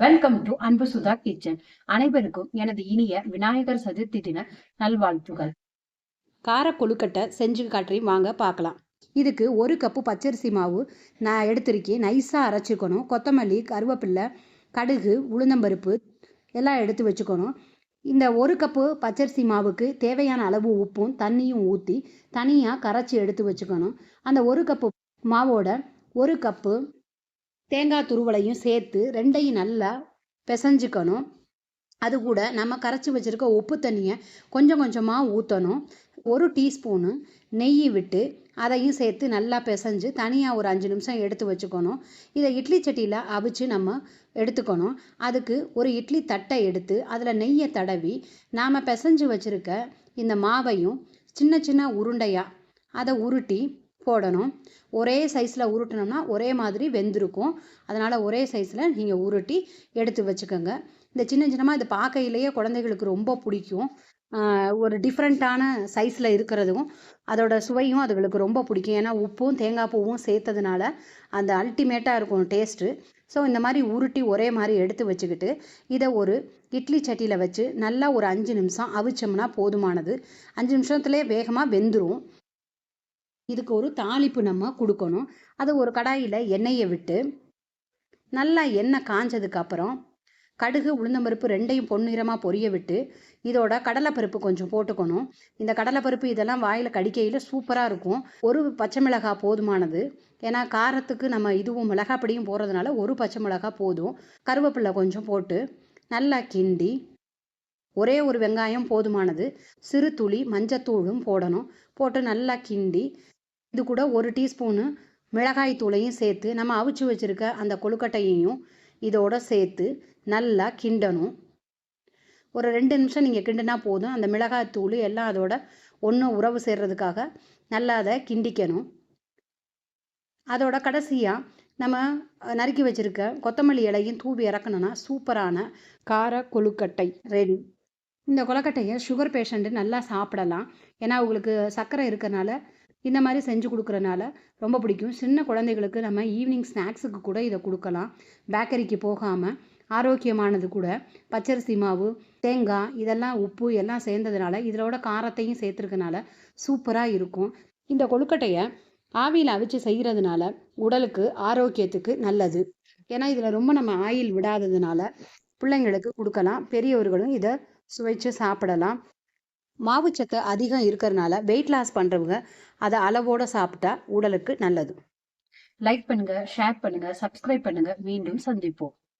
Welcome to அன்பு Sudha kitchen அனைவருக்கும் எனது இனிய விநாயகர் சதுர்த்தி தின நல்வாழ்த்துகள் கார கொழுக்கட்டை செஞ்சு காற்றி வாங்க பார்க்கலாம். இதுக்கு ஒரு கப்பு பச்சரிசி மாவு நான் எடுத்திருக்கேன். நைஸாக அரைச்சிக்கணும். கொத்தமல்லி கருவேப்பில்லை கடுகு உளுந்தம்பருப்பு எல்லாம் எடுத்து வச்சுக்கணும். இந்த ஒரு கப்பு பச்சரிசி மாவுக்கு தேவையான அளவு உப்பும் தண்ணியும் ஊற்றி தனியாக கரைச்சி எடுத்து வச்சுக்கணும். அந்த ஒரு கப்பு மாவோட ஒரு கப்பு தேங்காய் துருவலையும் சேர்த்து ரெண்டையும் நல்லா பிசைஞ்சுக்கணும். அது கூட நம்ம கரைச்சி வச்சுருக்க உப்பு தண்ணியை கொஞ்சம் கொஞ்சமாக ஊற்றணும் ஒரு டீஸ்பூனு நெய் விட்டு அதையும் சேர்த்து நல்லா பிசைஞ்சு தனியாக ஒரு அஞ்சு நிமிஷம் எடுத்து வச்சுக்கணும். இதை இட்லி சட்டியில் அவிச்சு நம்ம எடுத்துக்கணும். அதுக்கு ஒரு இட்லி தட்டை எடுத்து அதில் நெய்யை தடவி நாம் பிசைஞ்சு வச்சுருக்க இந்த மாவையும் சின்ன சின்ன உருண்டையாக அதை உருட்டி போடணும். ஒரே சைஸில் உருட்டினோம்னா ஒரே மாதிரி வெந்திருக்கும். அதனால் ஒரே சைஸில் நீங்கள் உருட்டி எடுத்து வச்சுக்கோங்க. இந்த சின்ன சின்னமாக இது பார்க்கையிலேயே குழந்தைகளுக்கு ரொம்ப பிடிக்கும். ஒரு டிஃப்ரெண்ட்டான சைஸில் இருக்கிறதும் அதோட சுவையும் அதுகளுக்கு ரொம்ப பிடிக்கும். ஏன்னா உப்பும் தேங்காய் பூவும் சேர்த்ததுனால அந்த அல்டிமேட்டாக இருக்கும் டேஸ்ட்டு ஸோ இந்த மாதிரி உருட்டி ஒரே மாதிரி எடுத்து வச்சுக்கிட்டு இதை ஒரு இட்லி சட்டியில் வச்சு நல்லா ஒரு அஞ்சு நிமிஷம் அவிச்சோம்னா போதுமானது. அஞ்சு நிமிஷத்துலேயே வேகமாக வெந்துடும் இதுக்கு ஒரு தாளிப்பு நம்ம கொடுக்கணும். அது ஒரு கடாயில் எண்ணெயை விட்டு நல்லா எண்ணெய் காஞ்சதுக்கு அப்புறம் கடுகு உளுந்தம்பருப்பு ரெண்டையும் பொன்னிறமாக பொரிய விட்டு இதோட கடலைப்பருப்பு கொஞ்சம் போட்டுக்கணும். இந்த கடலைப்பருப்பு இதெல்லாம் வாயில் கடிக்கையில் சூப்பராக இருக்கும். ஒரு பச்சை மிளகாய் போதுமானது. ஏன்னா காரத்துக்கு நம்ம இதுவும் மிளகாப்படியும் போடுறதுனால ஒரு பச்சை மிளகாய் போதும். கருவேப்பிலை கொஞ்சம் போட்டு நல்லா கிண்டி ஒரே ஒரு வெங்காயம் போதுமானது. சிறு துளி மஞ்சத்தூளும் போடணும். போட்டு நல்லா கிண்டி இது கூட ஒரு டீஸ்பூனு மிளகாய் தூளையும் சேர்த்து நம்ம அவிச்சு வச்சுருக்க அந்த கொழுக்கட்டையையும் இதோட சேர்த்து நல்லா கிண்டணும். ஒரு ரெண்டு நிமிஷம் நீங்கள் கிண்டுனா போதும். அந்த மிளகாய் தூள் எல்லாம் அதோட ஒன்று உறவு சேர்றதுக்காக நல்லா அதை கிண்டிக்கணும். அதோட கடைசியாக நம்ம நறுக்கி வச்சுருக்க கொத்தமல்லி இலையும் தூவி இறக்கணும்னா சூப்பரான கார கொழுக்கட்டை ரெடி. இந்த கொழுக்கட்டையை சுகர் பேஷண்ட்டு நல்லா சாப்பிடலாம். ஏன்னா அவங்களுக்கு சர்க்கரை இருக்கிறனால இந்த மாதிரி செஞ்சு கொடுக்குறனால ரொம்ப பிடிக்கும். சின்ன குழந்தைகளுக்கு நம்ம ஈவினிங் ஸ்நாக்ஸுக்கு கூட இதை கொடுக்கலாம். பேக்கரிக்கு போகாமல் ஆரோக்கியமானது கூட. பச்சரிசி மாவு தேங்காய் இதெல்லாம் உப்பு எல்லாம் சேர்ந்ததுனால இதோட காரத்தையும் சேர்த்துருக்கனால சூப்பராக இருக்கும். இந்த கொழுக்கட்டையை ஆவியில் அவிச்சு செய்கிறதுனால உடலுக்கு ஆரோக்கியத்துக்கு நல்லது. ஏன்னா இதில் ரொம்ப நம்ம ஆயில் விடாததுனால பிள்ளைங்களுக்கு கொடுக்கலாம். பெரியவர்களும் இதை சுவைச்சு சாப்பிடலாம். மாவுச்சத்து அதிகம் இருக்கிறதுனால வெயிட் லாஸ் பண்ணுறவங்க அதை அளவோடு சாப்பிட்டா உடலுக்கு நல்லது. லைக் பண்ணுங்க ஷேர் பண்ணுங்க சப்ஸ்கிரைப் பண்ணுங்க. மீண்டும் சந்திப்போம்.